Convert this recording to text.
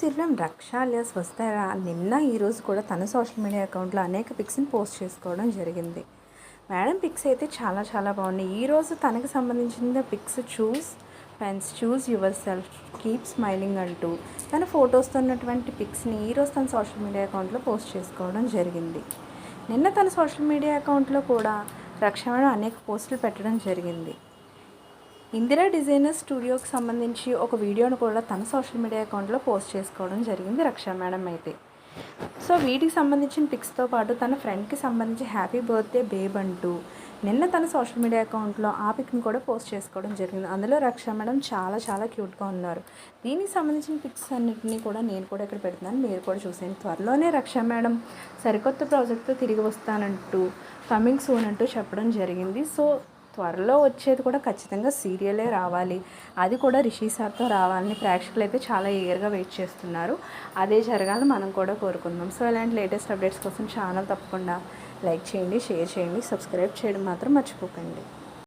ఈరోజు రక్షాల్య రక్ష అలియాస్ వస్తారా నిన్న ఈరోజు కూడా తన సోషల్ మీడియా అకౌంట్లో అనేక పిక్స్ని పోస్ట్ చేసుకోవడం జరిగింది. మేడం పిక్స్ అయితే చాలా చాలా బాగున్నాయి. ఈరోజు తనకు సంబంధించిన pics choose friends choose yourself keep smiling అంటూ తన ఫొటోస్తో ఉన్నటువంటి పిక్స్ని ఈరోజు తన సోషల్ మీడియా అకౌంట్లో పోస్ట్ చేసుకోవడం జరిగింది. నిన్న తన సోషల్ మీడియా అకౌంట్లో కూడా రక్ష అనేక పోస్టులు పెట్టడం జరిగింది. ఇందిరా డిజైనర్ స్టూడియోకి సంబంధించి ఒక వీడియోను కూడా తన సోషల్ మీడియా అకౌంట్లో పోస్ట్ చేసుకోవడం జరిగింది రక్షా మేడం అయితే. సో వీటికి సంబంధించిన పిక్స్తో పాటు తన ఫ్రెండ్కి సంబంధించి హ్యాపీ బర్త్డే బేబ్ అంటూ నిన్న తన సోషల్ మీడియా అకౌంట్లో ఆ పిక్ని కూడా పోస్ట్ చేసుకోవడం జరిగింది. అందులో రక్షా మేడం చాలా చాలా క్యూట్గా ఉన్నారు. దీనికి సంబంధించిన పిక్స్ అన్నింటినీ కూడా నేను కూడా ఇక్కడ పెడుతున్నాను. మీరు కూడా చూసేయండి. త్వరలోనే రక్షా మేడం సరికొత్త ప్రాజెక్ట్తో తిరిగి వస్తానంటూ కమింగ్ సూన్ అంటూ చెప్పడం జరిగింది. సో త్వరలో వచ్చేది కూడా ఖచ్చితంగా సీరియలే రావాలి. అది కూడా రిషి సార్తో రావాలని ప్రేక్షకులు అయితే చాలా ఈగర్గా వెయిట్ చేస్తున్నారు. అదే జరగాలని మనం కూడా కోరుకుందాం. సో ఇలాంటి లేటెస్ట్ అప్డేట్స్ కోసం ఛానల్ తప్పకుండా లైక్ చేయండి షేర్ చేయండి సబ్స్క్రైబ్ చేయడం మాత్రం మర్చిపోకండి.